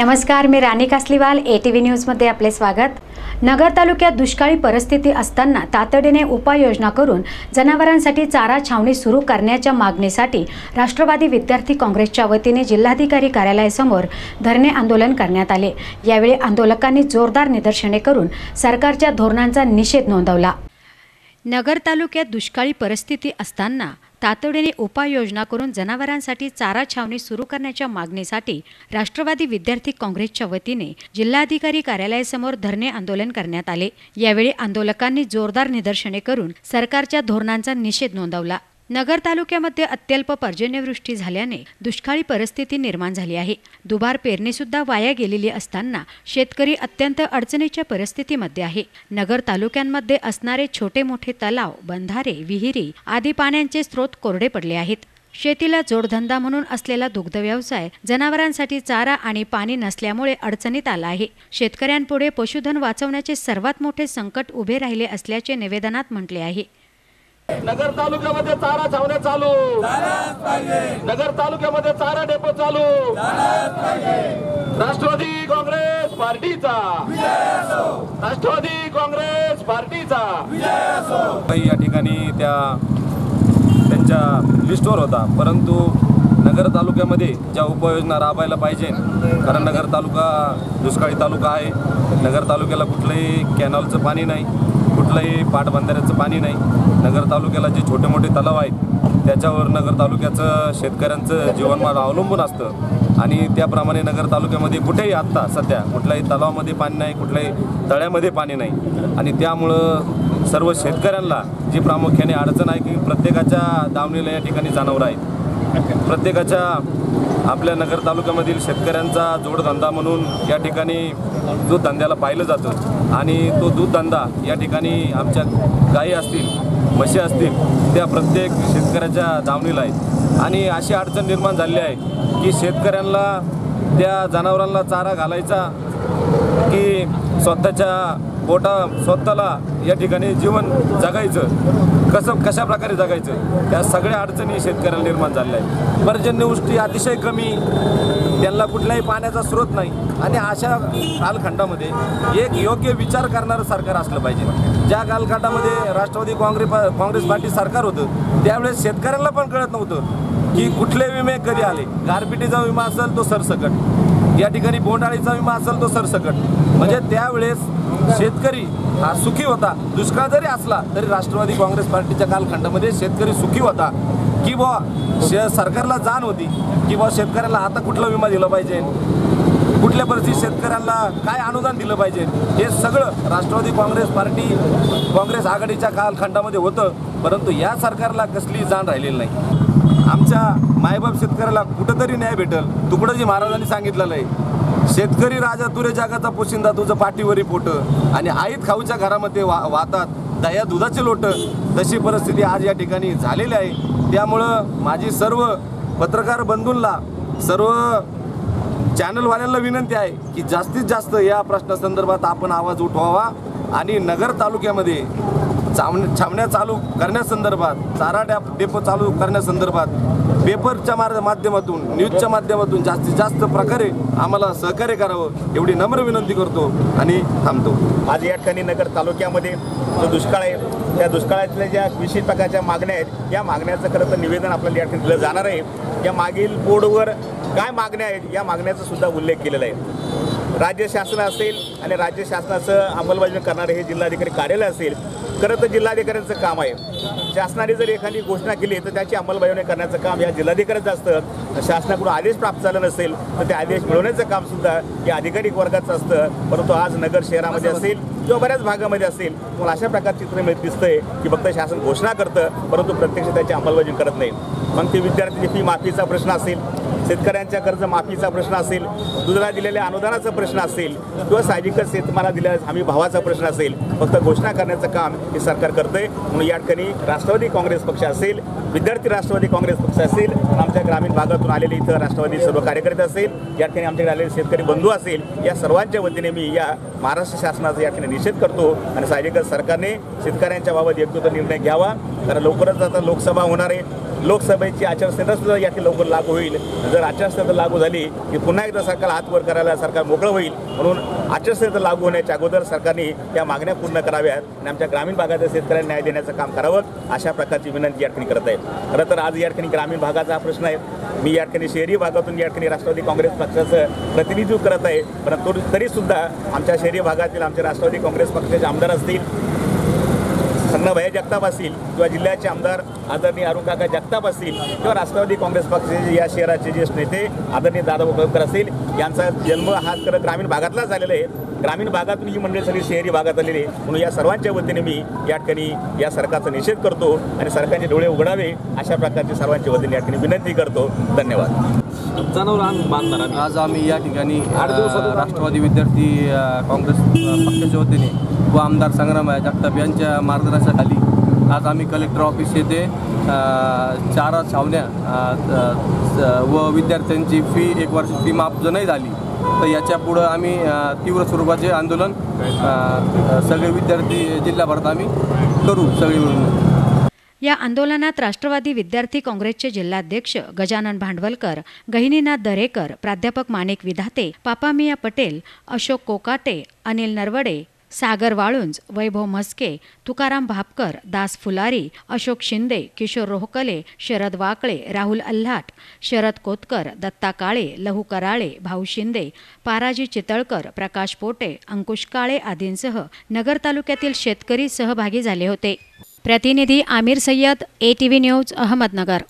नमस्कार मी Rani Kasliwal A T V न्यूजमध्ये आपले स्वागत. नगर तालुक्यात दुष्काळी परिस्थिती असताना तातडीने उपाययोजना करून जनावरांसाठी चारा छावणी सुरू करण्याच्या मागणीसाठी राष्ट्रवादी विद्यार्थी काँग्रेसच्या वतीने जिल्हाधिकारी कार्यालयासमोर धरणे आंदोलन करण्यात आले. यावेळी आंदोलकांनी जोरदार निदर्शने करून सरकारच्या धोरणांचा निषेध नोंदवला. नगर तालुक्यात दुष्काळी परिस्थिती असताना तातडीने उपाययोजना करून जनावरांसाठी चारा छावणी सुरू करण्याच्या मागणीसाठी राष्ट्रवादी विद्यार्थी काँग्रेसच्या वतीने जिल्हाधिकारी कार्यालयासमोर धरणे आंदोलन करण्यात आले. यावेळी आंदोलकांनी जोरदार निदर्शने करून सरकारच्या धोरणांचा निषेध नोंदवला. नगर तालुक्यामध्ये अत्यल्प पर्जन्यवृष्टी झाल्याने दुष्काळी परिस्थिती निर्माण झाली आहे. दुबार पेरणी सुद्धा वाया गेलेली असताना शेतकरी अत्यंत अडचणीच्या परिस्थितीमध्ये आहे. नगर तालुक्यांमध्ये असणारे छोटे मोठे तलाव बंधारे विहिरी आदी पाण्याचे स्रोत कोरडे पडले आहेत. शेतीला जोडधंदा म्हणून असलेला दुग्ध व्यवसाय जनावरांसाठी चारा आणि पाणी नसल्यामुळे अडचणीत आला आहे. शेतकऱ्यांपुढे पशुधन वाचवण्याचे सर्वात मोठे संकट उभे राहिले असल्याचे निवेदनात म्हटले आहे. नगर तालुक्यामध्ये चारा छावण्या चालू. नगर तालुक्यामध्ये चारा डेपो चालू. राष्ट्रवादी काँग्रेस पार्टीचा. राष्ट्रवादी काँग्रेस पार्टीचा. या ठिकाणी त्या त्यांच्या लिस्टवर होता. परंतु नगर तालुक्यामध्ये ज्या उपाययोजना राबवायला पाहिजे कारण नगर तालुका दुष्काळी तालुका आहे. नगर तालुक्याला कुठलंही कॅनॉलचं पाणी नाही. कुठलंही पाटबंधाऱ्याचं पाणी नाही. नगर तालुक्याला जे छोटे मोठे तलाव आहेत त्याच्यावर नगर तालुक्याचं शेतकऱ्यांचं जीवनमान अवलंबून असतं. आणि त्याप्रमाणे नगर तालुक्यामध्ये कुठेही आत्ता सध्या कुठल्याही तलावामध्ये पाणी नाही कुठल्याही तळ्यामध्ये पाणी नाही. आणि त्यामुळं सर्व शेतकऱ्यांना जी प्रामुख्याने अडचण आहे की प्रत्येकाच्या दावणीला या ठिकाणी जनावरं आहेत. प्रत्येकाच्या आपल्या नगर तालुक्यामधील शेतकऱ्यांचा जोडधंदा म्हणून या ठिकाणी दूध धंद्याला पाहिलं जातं. आणि तो दूध धंदा या ठिकाणी आमच्या गायी असतील म्हशी असतील त्या प्रत्येक शेतकऱ्याच्या दावणीला आहेत. आणि अशी अडचण निर्माण झाली आहे की शेतकऱ्यांना त्या जनावरांना चारा घालायचा की स्वतःच्या पोटा स्वतःला या ठिकाणी जीवन जगायचं कसं कशा प्रकारे जगायचं त्या सगळ्या अडचणी शेतकऱ्याला निर्माण झालेल्या आहेत. पर्जन्यवृष्टी अतिशय कमी त्यांना कुठलाही पाण्याचा स्रोत नाही. आणि अशा कालखंडामध्ये एक योग्य विचार करणारं सरकार असलं पाहिजे. ज्या कालखंडामध्ये राष्ट्रवादी काँग्रेस काँग्रेस पार्टी सरकार होतं त्यावेळेस शेतकऱ्यांना पण कळत नव्हतं की कुठले विमे कधी आले. गारपिटीचा विमा असेल तो सरसकट. या ठिकाणी बोंडाळीचा विमा असेल तो सरसकट. म्हणजे त्यावेळेस शेतकरी हा सुखी होता. दुष्काळ जरी असला तरी राष्ट्रवादी काँग्रेस पार्टीच्या कालखंडामध्ये शेतकरी सुखी होता. की बुवा शे सरकारला जाण होती. की बुवा शेतकऱ्याला आता कुठला विमा दिला पाहिजे? कुठल्या परिस्थितीत शेतकऱ्यांना काय अनुदान दिलं पाहिजे? हे सगळं राष्ट्रवादी काँग्रेस पार्टी काँग्रेस आघाडीच्या कालखंडामध्ये होतं परंतु या सरकारला कसली जाण राहिलेली नाही. आमच्या मायबाप शेतकऱ्याला कुठंतरी न्याय भेटल. तुकडंजी महाराजांनी सांगितलेलं आहे शेतकरी राजा तुरे जगाचा पोशिंदा तुझं पाठीवरी पोट. आणि आईत खाऊच्या घरामध्ये वा वाहतात दया दुधाचे लोट. तशी परिस्थिती आज या ठिकाणी झालेली आहे. त्यामुळं माझी सर्व पत्रकार बंधूंना सर्व चॅनलवाल्यांना विनंती आहे की जास्तीत जास्त या प्रश्नासंदर्भात आपण आवाज उठवावा आणि नगर तालुक्यामध्ये चावण्या छावण्या चालू करण्यासंदर्भात चारा डॅप डेपो चालू करण्यासंदर्भात पेपरच्या मार माध्यमातून न्यूजच्या माध्यमातून जास्तीत जास्त प्रकारे आम्हाला सहकार्य करावं एवढी नम्र विनंती करतो आणि थांबतो. आज या ठिकाणी नगर तालुक्यामध्ये जो दुष्काळ आहे त्या दुष्काळातल्या ज्या विशेष प्रकारच्या मागण्या आहेत या मागण्याचं खरं तर निवेदन आपल्याला या ठिकाणी दिलं जाणार आहे. या मागील बोर्डवर काय मागण्या आहेत या मागण्याचा सुद्धा उल्लेख केलेला आहे. राज्य शासन असेल आणि राज्य शासनाचं अंमलबजावणी करणारे हे जिल्हाधिकारी कार्यालय असेल खरं तर जिल्हाधिकाऱ्यांचं काम आहे. शासनाने जर एखादी घोषणा केली तर त्याची अंमलबजावणी करण्याचं काम या जिल्हाधिकाऱ्याचं असतं. शासनाकडून आदेश प्राप्त झाला नसेल तर ते आदेश मिळवण्याचं काम सुद्धा या अधिकारी वर्गाचं असतं. परंतु आज नगर शहरामध्ये असेल किंवा बऱ्याच भागामध्ये असेल तुम्हाला अशा प्रकारचे चित्र मिळत दिसतंय की फक्त शासन घोषणा करतं परंतु प्रत्यक्ष त्याची अंमलबजावणी करत नाही. मग ते विद्यार्थ्यांची फी माफीचा प्रश्न असेल शेतकऱ्यांच्या कर्जमाफीचा प्रश्न असेल दुधाला दिलेल्या अनुदानाचा प्रश्न असेल किंवा साहजिकच शेतमाला दिलेल्या हमी भावाचा प्रश्न असेल फक्त घोषणा करण्याचं काम हे सरकार करतंय. म्हणून या ठिकाणी राष्ट्रवादी काँग्रेस पक्ष असेल विद्यार्थी राष्ट्रवादी काँग्रेस पक्ष असेल आमच्या ग्रामीण भागातून आलेले इथं राष्ट्रवादी सर्व कार्यकर्ते असेल या ठिकाणी आमच्याकडे आलेले शेतकरी बंधू असेल या सर्वांच्या वतीने मी या महाराष्ट्र शासनाचा या ठिकाणी निषेध करतो. आणि साहजिकच सरकारने शेतकऱ्यांच्या बाबत योग्य तो निर्णय घ्यावा. कारण लवकरच आता लोकसभा होणार आहे. लोकसभेची आचारसंहिता सुद्धा या लवकर लागू होईल. जर आचारसंहिता लागू झाली की पुन्हा एकदा सरकार हातवर करायला सरकार मोकळं होईल म्हणून आचारसंहिता लागू होण्याच्या अगोदर सरकारने या मागण्या पूर्ण कराव्यात आणि आमच्या ग्रामीण भागाच्या शेतकऱ्यांना न्याय देण्याचं काम करावं अशा प्रकारची विनंती या ठिकाणी करत आहे खरं तर आज या ठिकाणी ग्रामीण भागाचा हा प्रश्न आहे. मी या ठिकाणी शहरी भागातून या ठिकाणी राष्ट्रवादी काँग्रेस पक्षाचं प्रतिनिधित्व करत आहे. परंतु तरीसुद्धा आमच्या शहरी भागातील आमचे राष्ट्रवादी काँग्रेस पक्षाचे आमदार असतील संग्रामभाई जगताप असतील किंवा जिल्ह्याचे आमदार आदरणीय अरुण काका जगताप असतील किंवा राष्ट्रवादी काँग्रेस पक्षाचे या शहराचे ज्येष्ठ नेते आदरणीय दादा कोळकर असतील यांचा जन्म हा खरं ग्रामीण भागातला झालेला आहे. ग्रामीण भागातून ही मंडळी सगळी शहरी भागात आलेली आहे. म्हणून या सर्वांच्या वतीने मी या ठिकाणी या सरकारचा निषेध करतो आणि सरकारचे डोळे उघडावे अशा प्रकारची सर्वांच्या वतीने या ठिकाणी विनंती करतो. धन्यवाद. आज आम्ही या ठिकाणी राष्ट्रवादी विद्यार्थी काँग्रेस पक्षाच्या वतीने व आमदार संग्राम जगताप यांच्या मार्गदर्शनाखाली आज आम्ही कलेक्टर ऑफिस येथे चार चारा छावण्या व विद्यार्थ्यांची फी एक वर्ष फी माफ जर नाही झाली तर याच्या पुढं आम्ही तीव्र स्वरूपाचे आंदोलन सगळे विद्यार्थी जिल्हाभरात आम्ही करू सगळे मिळून. या आंदोलनात राष्ट्रवादी विद्यार्थी काँग्रेसचे जिल्हाध्यक्ष गजानन भांडवलकर गहिनीनाथ दरेकर प्राध्यापक माणिक विधाते पापामिया पटेल अशोक कोकाटे अनिल नरवडे सागर वाळुंज वैभव म्हस्के तुकाराम भापकर दास फुलारी अशोक शिंदे किशोर रोहकले शरद वाकळे राहुल अल्हाट शरद कोतकर दत्ता काळे लहू कराळे भाऊ शिंदे पाराजी चितळकर प्रकाश पोटे अंकुश काळे आदींसह नगर तालुक्यातील शेतकरी सहभागी झाले होते. प्रतिनिधी Aamir Sayyad A T V news Ahmednagar.